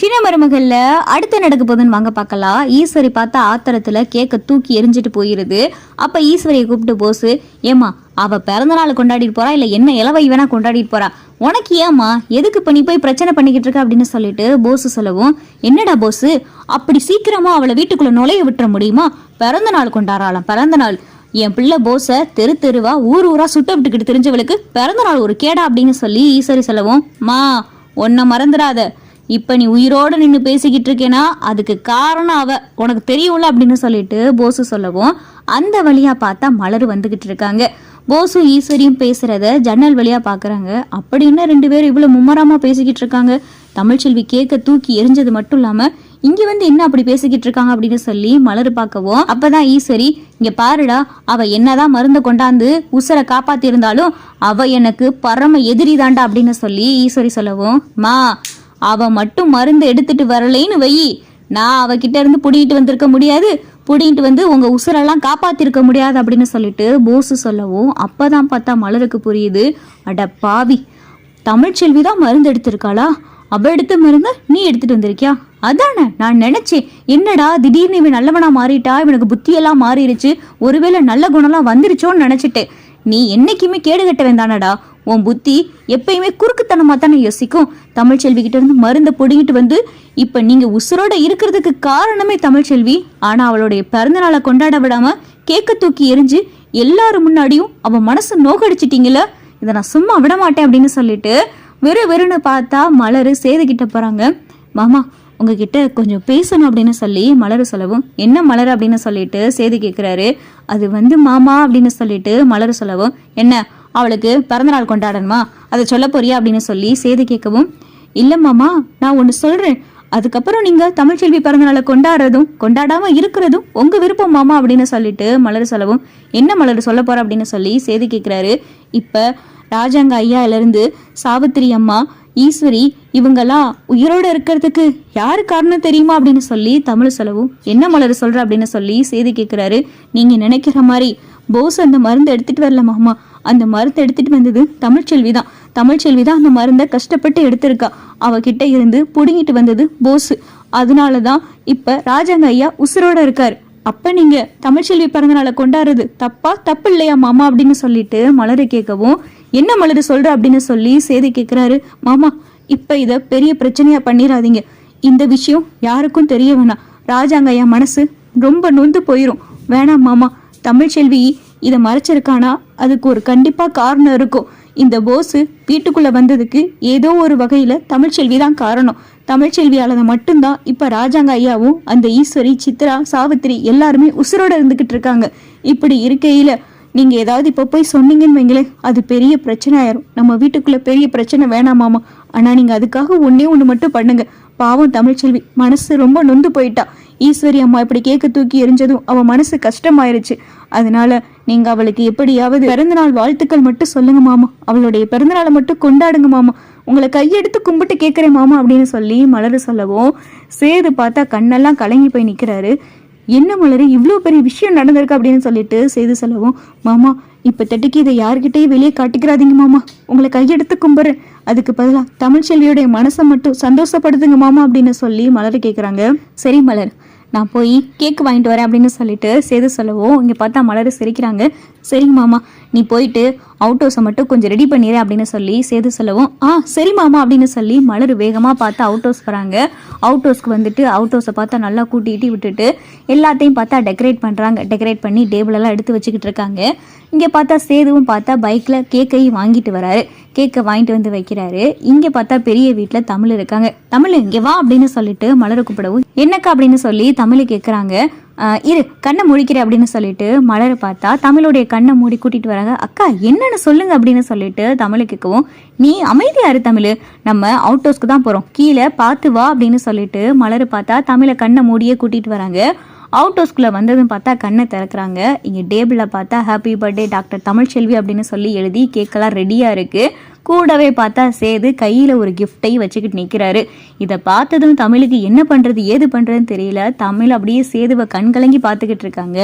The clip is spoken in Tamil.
சின்ன மருமகள்ல அடுத்து நடக்க போதுன்னு வாங்க பார்க்கலாம். ஈஸ்வரி பார்த்தா ஆத்திரத்துல கேக்க தூக்கி எரிஞ்சிட்டு போயிருது. அப்ப ஈஸ்வரியை கூப்பிட்டு போசு ஏமா அவ பிறந்த நாள் கொண்டாடிட்டு போறா? இல்ல என்ன இளவை வேணா கொண்டாடிட்டு போறா? உனக்கு ஏமா எதுக்கு இப்ப நீ போய் பிரச்சனை பண்ணிக்கிட்டு இருக்க? அப்படின்னு சொல்லிட்டு போஸு சொல்லவும் என்னடா போஸு அப்படி சீக்கிரமா அவளை வீட்டுக்குள்ள நுழைய விட்டுற முடியுமா? பிறந்த நாள் கொண்டாடலாம் பிறந்த நாள். என் பிள்ளை போஸை தெரு தெருவா ஊர் ஊரா சுட்ட விட்டுக்கிட்டு தெரிஞ்சவளுக்கு பிறந்த நாள் ஒரு கேடா அப்படின்னு சொல்லி ஈஸ்வரி சொல்லவும் மா உன்னை மறந்துடாத. இப்போ நீ உயிரோடு நின்று பேசிக்கிட்டு இருக்கேனா? அதுக்கு காரணம் அவ. உனக்கு தெரியும்ல அப்படின்னு சொல்லிட்டு போசு சொல்லவும் அந்த வழியாக பார்த்தா மலர் வந்துக்கிட்டு இருக்காங்க. போசு ஈஸ்வரியும் பேசுறத ஜன்னல் வழியாக பார்க்குறாங்க அப்படின்னு ரெண்டு பேரும் இவ்வளோ மும்மரமாக பேசிக்கிட்டு இருக்காங்க? தமிழ்ச்செல்வி கேட்க தூக்கி எரிஞ்சது மட்டும் இல்லாமல் இங்க வந்து என்ன அப்படி பேசிக்கிட்டு இருக்காங்க அப்படின்னு சொல்லி மலர் பார்க்கவும் அப்பதான் ஈஸ்வரி இங்க பாருடா அவ என்னதான் மருந்தை கொண்டாந்து உசரை காப்பாத்தி இருந்தாலும் அவ எனக்கு பரம எதிரி தாண்டா அப்படின்னு சொல்லி ஈஸ்வரி சொல்லவும் மா அவ மட்டும் மருந்து எடுத்துட்டு வரலைன்னு வை. நான் அவகிட்ட இருந்து புடிங்கிட்டு வந்திருக்க முடியாது. புடிங்கிட்டு வந்து உங்க உசுரெல்லாம் காப்பாத்திருக்க முடியாது அப்படின்னு சொல்லிட்டு போசு சொல்லவும் அப்பதான் பார்த்தா மலருக்கு புரியுது. அட பாவி. தமிழ்ச்செல்வி தான் மருந்து எடுத்திருக்காளா? அவ எடுத்த மருந்து நீ எடுத்துட்டு வந்திருக்கியா? அதானே நான் நினைச்சேன். என்னடா திடீர்னு இவன் நல்லவனா மாறிட்டா? இவனுக்கு புத்தியெல்லாம் மாறிடுச்சு ஒருவேளை நல்ல குணம்லாம் வந்துருச்சோன்னு நினைச்சிட்டேன். நீ என்னைக்குமே கேடு கட்ட தானடா. உன் புத்தி எப்பயுமே குறுக்குத்தனமாக தானே யோசிக்கும். தமிழ்ச்செல்வி கிட்ட இருந்து மருந்தை பிடுங்கிட்டு வந்து இப்போ நீங்கள் உசுரோட இருக்கிறதுக்கு காரணமே தமிழ்ச்செல்வி ஆனால் அவளுடைய பிறந்த நாளை கொண்டாட விடாம கேக்க தூக்கி எரிஞ்சு எல்லாரும் முன்னாடியும் அவன் மனசு நோகடிச்சிட்டீங்கள இதை நான் சும்மா விட மாட்டேன் அப்படின்னு சொல்லிட்டு வெறு வெறுன்னு பார்த்தா மலர் சேதுகிட்ட போகிறாங்க மாமா உங்ககிட்ட கொஞ்சம் பேசணும் அப்படின்னு சொல்லி மலர் சொல்லவும் என்ன மலர்? அப்படின்னு சொல்லிட்டு சேது கேட்குறாரு அது வந்து மாமா அப்படின்னு சொல்லிட்டு மலர் சொல்லவும் என்ன அவளுக்கு பிறந்தநாள் கொண்டாடணுமா? அதை சொல்ல போறியா அப்படின்னு சொல்லி சேது கேட்கவும் இல்லை மாமா நான் ஒன்று சொல்கிறேன் அதுக்கப்புறம் நீங்கள் தமிழ்ச்செல்வி பிறந்தநாளை கொண்டாடுறதும் கொண்டாடாமல் இருக்கிறதும் உங்கள் விருப்பம் மாமா அப்படின்னு சொல்லிட்டு மலர் சொல்லவும் என்ன மலர் சொல்ல போற? அப்படின்னு சொல்லி சேது கேட்குறாரு. இப்போ ராஜாங்க ஐயாலேருந்து சாவித்திரி அம்மா ஈஸ்வரி இவங்கெல்லாம் உயிரோட இருக்கிறதுக்கு யாரு காரணம் தெரியுமா அப்படின்னு சொல்லி தமிழ் சொல்லவும் என்ன மலர் சொல்கிற அப்படின்னு சொல்லி செய்தி கேட்குறாரு. நீங்கள் நினைக்கிற மாதிரி போஸ் அந்த மருந்து எடுத்துகிட்டு வரல மாமா. அந்த மருந்து எடுத்துட்டு வந்தது தமிழ்ச்செல்வி தான் தமிழ்ச்செல்வி தான் அந்த மருந்தை கஷ்டப்பட்டு எடுத்திருக்கா. அவகிட்ட இருந்து புடுங்கிட்டு வந்தது போஸ். அதனால தான் இப்போ ராஜாங்க ஐயா உசுரோட இருக்காரு. அப்போ நீங்கள் தமிழ்ச்செல்வி பிறந்தநாளை கொண்டாடுறது தப்பா தப்பு இல்லையா மாமா அப்படின்னு சொல்லிட்டு மலரை கேட்கவும் என்ன மலர் சொல்கிற அப்படின்னு சொல்லி சேதி கேட்குறாரு மாமா இப்போ இதை பெரிய பிரச்சனையாக பண்ணிடாதீங்க இந்த விஷயம் யாருக்கும் தெரிய வேணாம். ராஜாங்க ஐயா மனசு ரொம்ப நொந்து போயிடும் வேணாம் மாமா தமிழ்ச்செல்வி இதை மறைச்சிருக்கானா? அதுக்கு ஒரு கண்டிப்பாக காரணம் இருக்கும். இந்த போஸு வீட்டுக்குள்ளே வந்ததுக்கு ஏதோ ஒரு வகையில் தமிழ்ச்செல்வி தான் காரணம். தமிழ்ச்செல்வியால் மட்டும்தான் இப்போ ராஜாங்க ஐயாவும் அந்த ஈஸ்வரி சித்ரா சாவித்திரி எல்லாருமே உசுரோட இருந்துக்கிட்டு இருக்காங்க. இப்படி இருக்கையில் நீங்கள் ஏதாவது இப்போ போய் சொன்னீங்கன்னு வைங்களேன் அது பெரிய பிரச்சனை ஆயிரும். நம்ம வீட்டுக்குள்ளே பெரிய பிரச்சனை வேணாமாமா ஆனால் நீங்கள் அதுக்காக ஒன்றே ஒன்று மட்டும் பண்ணுங்க. பாவம் தமிழ்ச்செல்வி மனசு ரொம்ப நொந்து போயிட்டா. ஈஸ்வரி அம்மா இப்படி கேக்க தூக்கி எரிஞ்சதும் அவன் மனசு கஷ்டமாயிருச்சு. அதனால நீங்க அவளுக்கு எப்படியாவது பிறந்தநாள் வாழ்த்துக்கள் மட்டும் சொல்லுங்க மாமா. அவளுடைய பிறந்தநாளை மட்டும் கொண்டாடுங்க மாமா. உங்களை கையெடுத்து கும்பிட்டு கேட்குறேன் மாமா அப்படின்னு சொல்லி மலர் சொல்லவும் சேது பார்த்தா கண்ணெல்லாம் கலங்கி போய் நிற்கிறாரு என்ன மலரு இவ்வளோ பெரிய விஷயம் நடந்திருக்கு அப்படின்னு சொல்லிட்டு செய்து சொல்லவும் மாமா இப்போ இதை யார்கிட்டயும் வெளியே காட்டிக்கிறாதீங்க மாமா. உங்களை கையெடுத்து கும்புறேன். அதுக்கு பதிலாக தமிழ்ச்செல்வியுடைய மனசை மட்டும் சந்தோஷப்படுத்துங்க மாமா அப்படின்னு சொல்லி மலர் கேட்குறாங்க சரி மலர் நான் போய் கேக் வாங்கிட்டு வரேன் அப்படின்னு சொல்லிட்டு சேது சொல்லவும் இங்கே பார்த்தா மலர் சிரிக்கிறாங்க. சரிங்க மாமா நீ போயிட்டு அவுட் ஹவுஸை மட்டும் கொஞ்சம் ரெடி பண்ணிடு அப்படின்னு சொல்லி சேது சொல்லவும் ஆ சரி மாமா அப்படின்னு சொல்லி மலர் வேகமாக பார்த்து அவுட் ஹவுஸ் போகிறாங்க அவுட் ஹவுஸ்க்கு வந்துட்டு அவுட் ஹவுஸை பார்த்தா நல்லா கூட்டிகிட்டு விட்டுட்டு எல்லாத்தையும் பார்த்தா டெக்கரேட் பண்ணுறாங்க டெக்கரேட் பண்ணி டேபிளெல்லாம் எடுத்து வச்சுக்கிட்டு இருக்காங்க. இங்கே பார்த்தா சேதுவும் பார்த்தா பைக்கில் கேக்கையும் வாங்கிட்டு வராரு. கேக்கை வாங்கிட்டு வந்து வைக்கிறாரு. இங்கே பார்த்தா பெரிய வீட்டில் தமிழ் இருக்காங்க. தமிழ் இங்கே வா அப்படின்னு சொல்லிட்டு மலரை கூப்பிடவும் என்னக்கா அப்படின்னு சொல்லி தமிழ் கேட்குறாங்க இரு கண்ணை முடிக்கிற அப்படின்னு சொல்லிட்டு மலரை பார்த்தா தமிழுடைய கண்ணை மூடி கூட்டிட்டு வராங்க. அக்கா என்னன்னு சொல்லுங்க அப்படின்னு சொல்லிட்டு தமிழை கேட்கவும் நீ அமைதியா இரு தமிழ். நம்ம அவுட் ஹவுஸ்க்கு தான் போறோம். கீழே பார்த்து வா அப்படின்னு சொல்லிட்டு மலர் பார்த்தா தமிழை கண்ணை மூடியே கூட்டிட்டு வராங்க. அவுட் ஹவுஸ்குள்ளே வந்ததும் பார்த்தா கண்ணை திறக்கிறாங்க. இங்கே டேபிளில் பார்த்தா ஹாப்பி பர்த்டே டாக்டர் தமிழ்ச்செல்வி அப்படின்னு சொல்லி எழுதி கேக்கெல்லாம் ரெடியாக இருக்குது கூடவே பார்த்தா சேது கையில் ஒரு கிஃப்டை வச்சுக்கிட்டு நிற்கிறாரு இதை பார்த்ததும் தமிழுக்கு என்ன பண்ணுறது ஏது பண்ணுறதுன்னு தெரியல. தமிழ் அப்படியே சேதுவை கண்கலங்கி பார்த்துக்கிட்டு இருக்காங்க.